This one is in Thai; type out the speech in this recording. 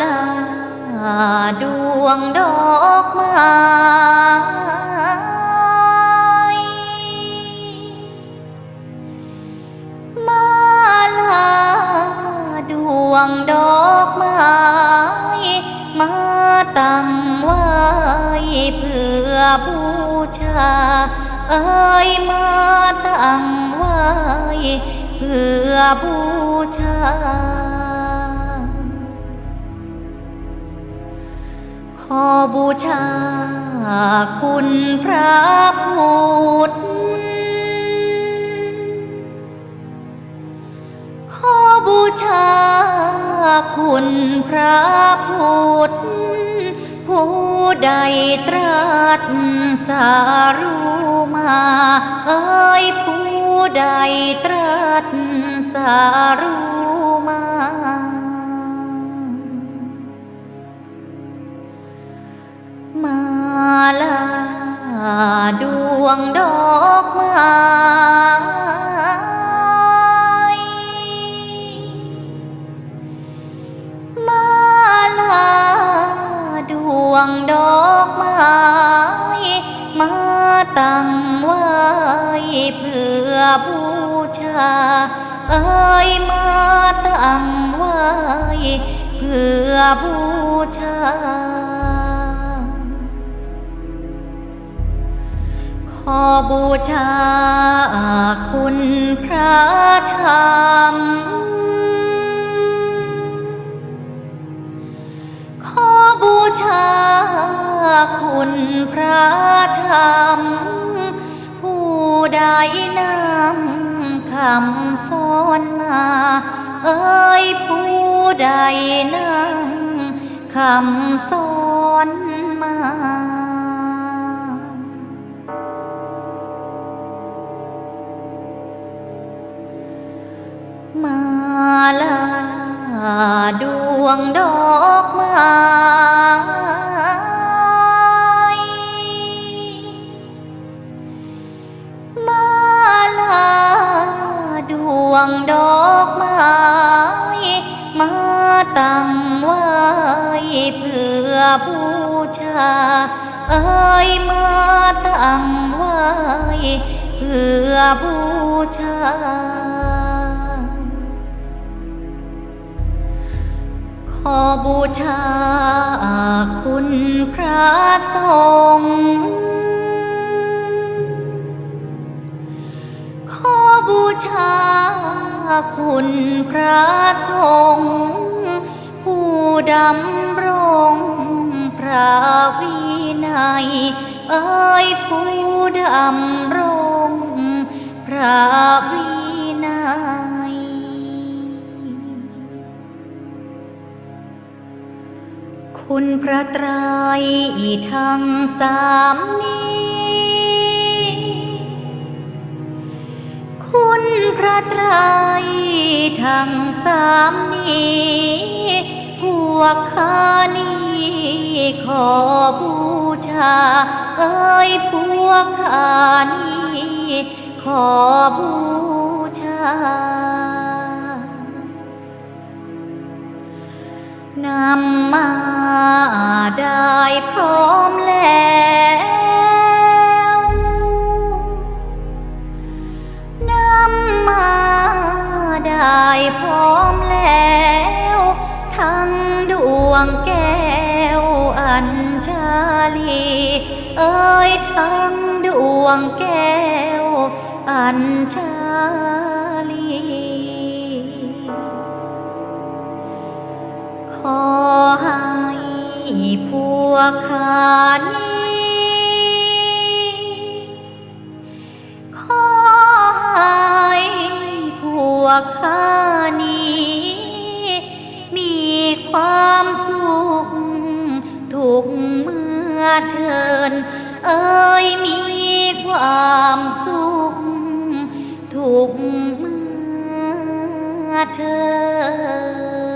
ลาดวงดอกไม้มาลาดวงดอกไม้มาตั้งไว้เพื่อบูชา เอ้ยมาตั้งไว้เพื่อบูชา ขอบูชาคุณพระพุทธ ขอบูชาคุณพระพุทธ ผู้ใดตรัสสารู้มา เอ้ยผู้ใดตรัสสารู้มา มาลาดวงดอกไม้มาลาดวงดอกไม้มาตั้งไว้เพื่อบูชา เอ้ยมาตั้งไว้เพื่อบูชา ขอบูชาคุณพระธรรม ขอบูชาคุณพระธรรม ผู้ใดนำคำสอนมา เอ้ยผู้ใดนำคำสอน ลาดวงดอกไม้มาลาดวงดอกไม้มาตั้งไว้เพื่อบูชา เอ้ยมาตั้งไว้เพื่อบูชา อบูชาคุณพระสงฆ์ขอบูชาคุณพระสงฆ์ผู้ดำรงพระวินัยเอ้ยผู้ดำรงพระวิ คุณพระไตรทั้งสามนี้ คุณพระไตรทั้งสามนี้ พวกข้านี้ขอบูชา เอ้ยพวกข้านี้ขอบูชา นำมาได้พร้อมแล้ว นำมาได้พร้อมแล้ว ทั้งดวงแก้วอัญชาลี เอ้ยทั้งดวงแก้วอัญชา ให้พวกข้านี้ขอให้พวกข้านี้ มีความสุขทุกเมื่อเทิน เอ้ยมีความสุขทุกเมื่อเทิน